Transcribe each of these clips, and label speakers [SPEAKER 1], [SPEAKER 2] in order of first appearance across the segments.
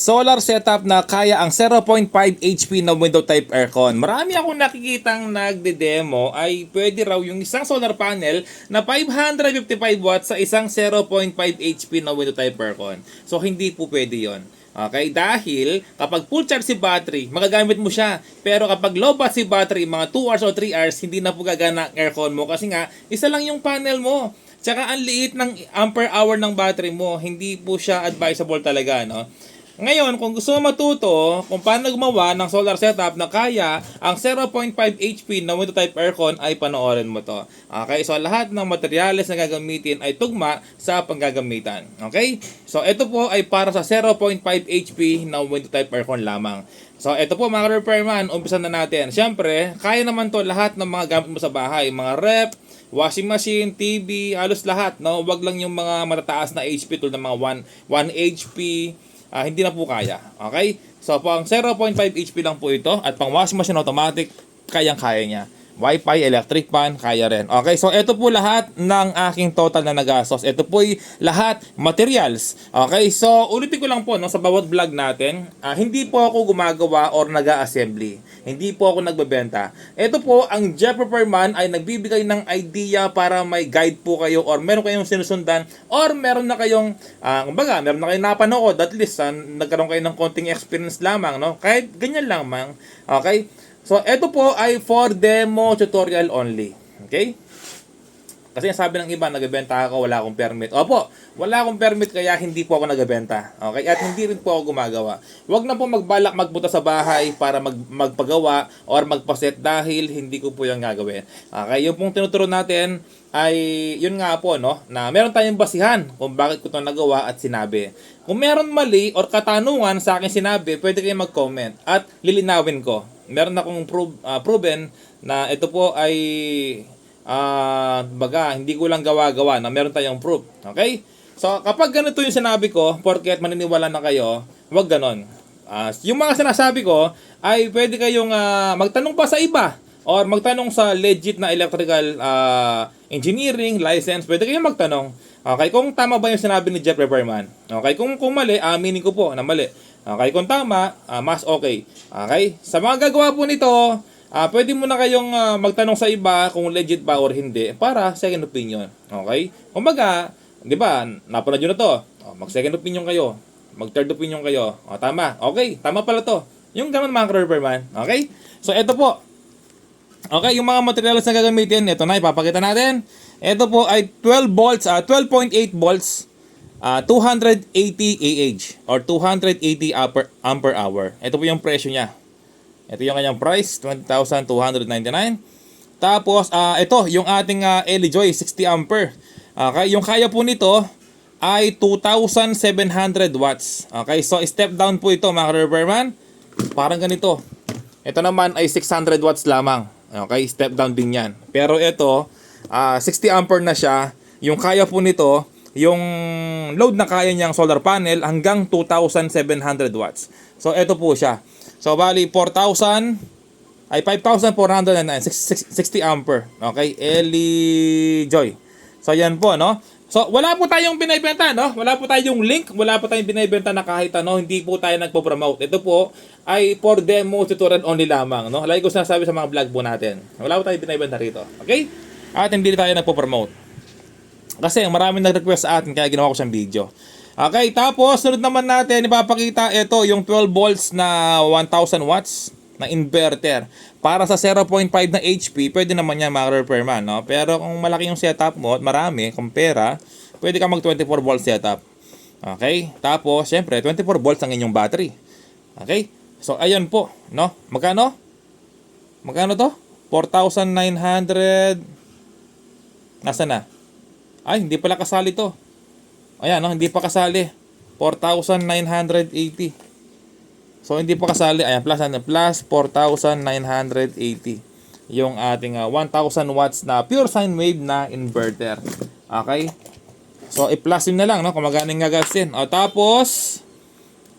[SPEAKER 1] solar setup na kaya ang 0.5 HP na window type aircon. Marami akong nakikitang nagde-demo ay pwede raw yung isang solar panel na 555 watts sa isang 0.5 HP na window type aircon. So hindi po pwede yon. Okay, dahil kapag full charge si battery, magagamit mo siya. Pero kapag low bat si battery, mga 2 hours o 3 hours, hindi na po gagana ang aircon mo kasi nga, isa lang yung panel mo. Tsaka ang liit ng ampere hour ng battery mo, hindi po siya advisable talaga, no? Ngayon, kung gusto mo matuto kung paano gumawa ng solar setup na kaya ang 0.5 HP na window type aircon ay panoorin mo to. Okay? So, lahat ng materyales na gagamitin ay tugma sa panggagamitan. Okay? So, ito po ay para sa 0.5 HP na window type aircon lamang. So, ito po mga repairman, umpisa na natin. Siyempre, kaya naman to lahat ng mga gamit mo sa bahay. Mga rep, washing machine, TV, halos lahat. No? Wag lang yung mga matataas na HP tulad ng mga 1, 1 HP, ah, hindi na po kaya. Okay? So, pang 0.5 HP lang po ito at pang washing machine automatic, kayang-kaya niya. Wi-Fi, electric fan, kaya rin. Okay, so ito po lahat ng aking total na nagastos. Ito po lahat materials. Okay, so ulitin ko lang po no, sa bawat vlog natin, ah, hindi po ako gumagawa or nag-assembly. Hindi po ako nagbebenta. Ito po, ang Jeff Repairman ay nagbibigay ng idea para may guide po kayo or meron kayong sinusundan or meron na kayong, ah, kumbaga, meron na kayong napanood at least ah, nagkaroon kayo ng konting experience lamang. No? Kahit ganyan lang mang. Okay? So, ito po ay for demo tutorial only. Okay? Kasi sabi ng iba, nagbebenta ako, wala akong permit. Opo, wala akong permit kaya hindi po ako nagbebenta. Okay? At hindi rin po ako gumagawa. Huwag na po magbalak magpunta sa bahay para mag, magpagawa or magpaset dahil hindi ko po yung gagawin. Okay? Yung pong tinuturo natin ay yun nga po no na meron tayong basihan kung bakit ko ito nagawa at sinabi. Kung meron mali or katanungan sa akin sinabi, pwede kayong mag-comment at lilinawin ko. Meron akong prove, ah, proven na ito po ay ah baga, hindi ko lang gawa-gawa na meron tayong proof. Okay? So, kapag ganito yung sinabi ko, porket maniniwala na kayo, wag ganon. Ah, yung mga sinasabi ko, ay pwede kayong ah, magtanong pa sa iba or magtanong sa legit na electrical ah, engineering license, pwede kayong magtanong. Okay, kung tama ba yung sinabi ni Jeff Repairman? Okay, kung, kung mali, aminin ko po na mali. Okay, kung tama, ah, mas okay. Okay, sa mga gagawa po nito, Ah, pwede mo na kayong ah, magtanong sa iba kung legit ba or hindi para second opinion. Okay? Kumbaga, 'di ba? Napanood niyo na 'to. Oh, mag second opinion kayo. Mag third opinion kayo. Oh, tama. Okay, tama pala 'to. Yung ganun mga man. Okay? So ito po. Okay, yung mga materials na gagamitin, ito na ipapakita natin. Ito po ay 12 volts, ah 12.8 volts, ah 280 AH or 280 ampere, ampere hour. Ito po yung presyo niya. Ito yung kanyang price, 20,299. Tapos, ah ito, yung ating uh, Joy 60 ampere. Okay, yung kaya po nito ay 2,700 watts. Okay, so step down po ito mga repairman. Parang ganito. Ito naman ay 600 watts lamang. Okay, step down din yan. Pero ito, ah 60 ampere na siya. Yung kaya po nito, yung load na kaya niyang solar panel hanggang 2,700 watts. So, ito po siya. So, bali, 4,000 ay 5,409, 60 ampere. Okay, Eli Joy. So, yan po, no? So, wala po tayong binibenta, no? Wala po tayong link, wala po tayong binibenta na kahit ano, hindi po tayo nagpo-promote. Ito po ay for demo tutorial only lamang, no? Lagi ko sinasabi sa mga vlog po natin. Wala po tayong binibenta rito. Okay? At hindi tayo nagpo-promote. Kasi maraming nag-request sa atin kaya ginawa ko siyang video. Okay, tapos sunod naman natin ipapakita ito yung 12 volts na 1000 watts na inverter. Para sa 0.5 na HP, pwede naman yan mga repairman, no? Pero kung malaki yung setup mo at marami, kung pera, pwede ka mag 24 volts setup. Okay? Tapos, syempre, 24 volts ang inyong battery. Okay? So, ayan po, no? Magkano? Magkano to? 4,900 Nasaan na? Ay, hindi pala kasali to. Ayan, no? hindi pa kasali. 4,980. So, hindi pa kasali. Ayan, plus, ano, plus 4,980. Yung ating ah, 1,000 watts na pure sine wave na inverter. Okay? So, i-plus yun na lang, no? Kung magkano yung gagasin. O, tapos,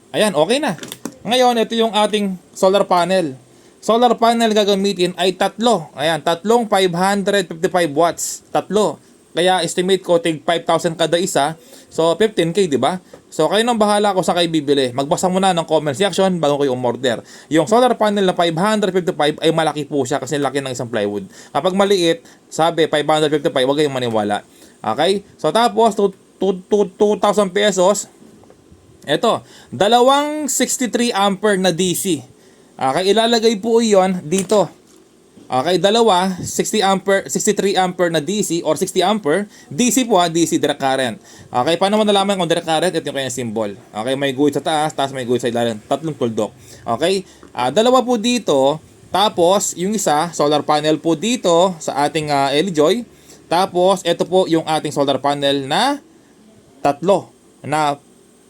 [SPEAKER 1] ayan, okay na. Ngayon, ito yung ating solar panel. Solar panel gagamitin ay tatlo. Ayan, tatlong 555 watts. Tatlo. Kaya estimate ko tig 5,000 kada isa. So 15k, di ba? So kayo nang bahala kung sa kayo bibili. Magbasa muna ng comment section bago kayo umorder. Yung solar panel na 555 ay malaki po siya kasi laki ng isang plywood. Kapag maliit, sabi 555, huwag kayong maniwala. Okay? So tapos, 2,000 pesos, ito, dalawang 63 ampere na DC. Okay, ilalagay po iyon dito. Okay, dalawa, 60 ampere, 63 ampere na DC or 60 ampere. DC po ha, DC, direct current. Okay, paano mo nalaman kung direct current? Ito yung kanyang symbol. Okay, may guhit sa taas, taas may guhit sa ilalim. Tatlong tuldok. Okay, ah, dalawa po dito. Tapos, yung isa, solar panel po dito sa ating uh, Joy. Tapos, ito po yung ating solar panel na tatlo na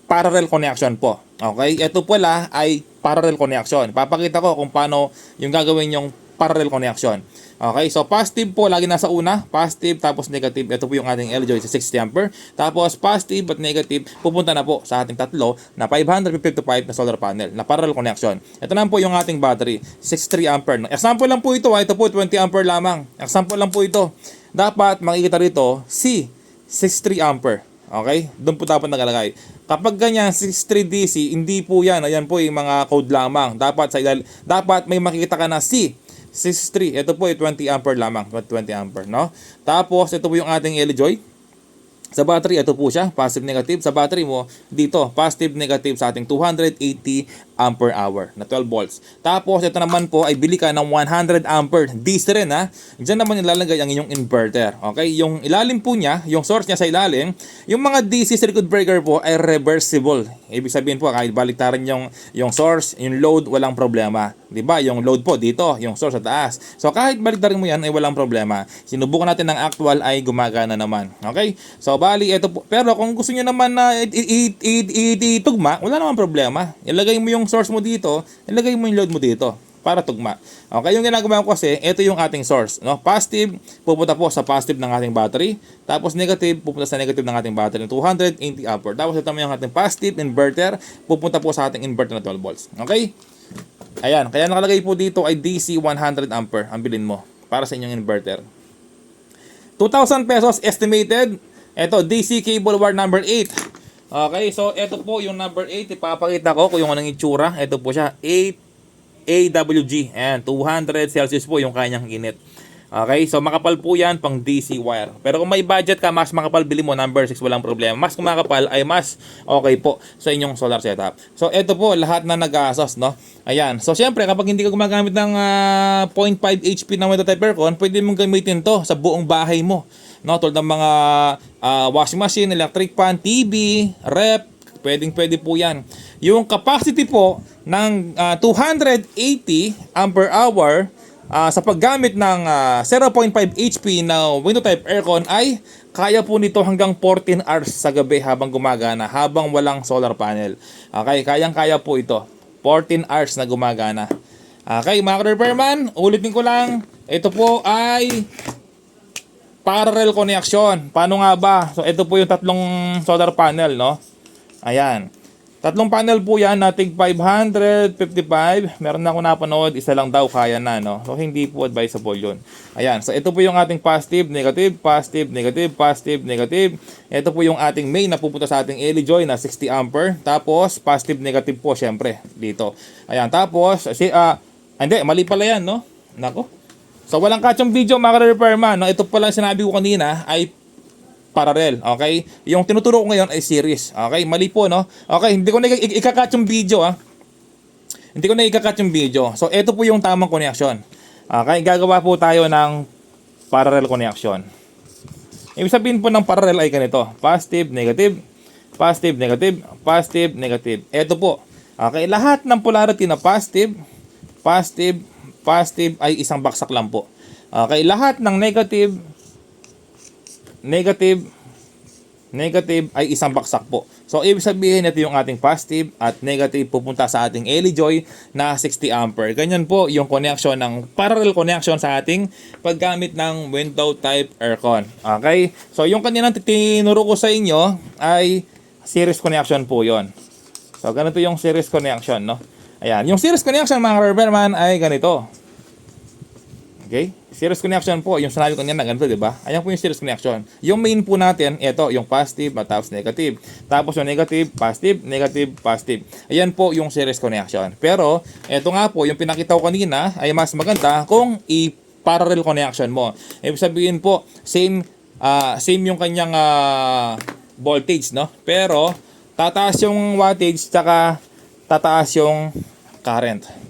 [SPEAKER 1] parallel connection po. Okay? Ito pala ay parallel connection. Papakita ko kung paano yung gagawin yung parallel connection. Okay, so positive po, lagi nasa una, positive tapos negative. Ito po yung ating LJ sa 60 ampere. Tapos positive at negative, pupunta na po sa ating tatlo na 555 na solar panel na parallel connection. Ito naman po yung ating battery, 63 ampere. Example lang po ito, ha? ito po 20 ampere lamang. Example lang po ito. Dapat makikita rito, C, 63 ampere. Okay? Doon po dapat nakalagay. Kapag ganyan, 63 DC, hindi po yan. Ayan po yung mga code lamang. Dapat sa ilal dapat may makikita ka na C. 63. Ito po ay 20 ampere lamang. 20 ampere, no? Tapos, ito po yung ating Joy. Sa battery, ito po siya, positive negative. Sa battery mo, dito, positive negative sa ating 280 ampere hour na 12 volts. Tapos, ito naman po ay bili ka ng 100 ampere DC rin ha. Diyan naman ilalagay ang inyong inverter. Okay? Yung ilalim po niya, yung source niya sa ilalim, yung mga DC circuit breaker po ay reversible. Ibig sabihin po, kahit baliktaran yung, yung source, yung load, walang problema. 'Di ba? Yung load po dito, yung source sa taas. So kahit baliktarin mo 'yan ay walang problema. Sinubukan natin ng actual ay gumagana naman. Okay? So bali ito po. Pero kung gusto niyo naman na itugma, wala namang problema. Ilagay mo yung source mo dito, ilagay mo yung load mo dito para tugma. Okay, yung ginagawa ko kasi, ito yung ating source. No? Positive, pupunta po sa positive ng ating battery. Tapos negative, pupunta sa negative ng ating battery. 280 ampere. Tapos ito yung ating positive inverter, pupunta po sa ating inverter na 12 volts. Okay? Ayan, kaya nakalagay po dito ay DC 100 ampere ang bilin mo para sa inyong inverter. 2,000 pesos estimated. Ito, DC cable wire number 8. Okay, so ito po yung number 8. Ipapakita ko kung yung anong itsura. Ito po siya, 8 AWG. Ayan, 200 Celsius po yung kanyang init. Okay, so makapal po yan pang DC wire. Pero kung may budget ka, mas makapal bili mo, number 6, walang problema. Mas kumakapal ay mas okay po sa inyong solar setup. So ito po, lahat na nag-asos, no? Ayan. So syempre, kapag hindi ka gumagamit ng uh, 0.5 HP na window type aircon, pwede mong gamitin to sa buong bahay mo. No, tulad ng mga uh, washing machine, electric fan, TV, rep, pwedeng pwede po yan. Yung capacity po ng uh, 280 ampere hour uh, sa paggamit ng uh, 0.5 HP na window type aircon ay kaya po nito hanggang 14 hours sa gabi habang gumagana, habang walang solar panel. Okay, kayang-kaya po ito. 14 hours na gumagana. Okay, mga repairman, ulitin ko lang. Ito po ay parallel connection. Paano nga ba? So, ito po yung tatlong solar panel, no? Ayan. Tatlong panel po yan, nating 555. Meron na ako napanood, isa lang daw kaya na, no? So, hindi po advisable yun. Ayan, so ito po yung ating positive, negative, positive, negative, positive, negative. Ito po yung ating main na pupunta sa ating LED joy na 60 ampere. Tapos, positive, negative po, syempre, dito. Ayan, tapos, si, ah, uh, hindi, mali pala yan, no? Nako. So, walang kachong video, mga repairman, no? Ito pala sinabi ko kanina, ay parallel, okay? Yung tinuturo ko ngayon ay series, okay? Mali po, no? Okay, hindi ko na ikakat yung video, ah. Hindi ko na ikakat yung video. So, ito po yung tamang connection. Okay, gagawa po tayo ng parallel connection. Ibig sabihin po ng parallel ay ganito. Positive, negative, positive, negative, positive, negative. Ito po. Okay, lahat ng polarity na positive, positive, positive ay isang baksak lang po. Okay, lahat ng negative, negative, negative ay isang baksak po. So, ibig sabihin, ito yung ating positive at negative pupunta sa ating Joy na 60 ampere. Ganyan po yung connection ng parallel connection sa ating paggamit ng window type aircon. Okay? So, yung kanilang tinuro ko sa inyo ay series connection po yon. So, ganito yung series connection, no? Ayan. Yung series connection, mga repairman, ay ganito. Okay? Series connection po, yung sinabi ko kanina, ganito, di ba? Ayan po yung series connection. Yung main po natin, ito, yung positive, at negative. Tapos yung negative, positive, negative, positive. Ayan po yung series connection. Pero, ito nga po, yung pinakita ko kanina, ay mas maganda kung i-parallel connection mo. Ibig sabihin po, same, ah, same yung kanyang ah, voltage, no? Pero, tataas yung wattage, tsaka tataas yung current.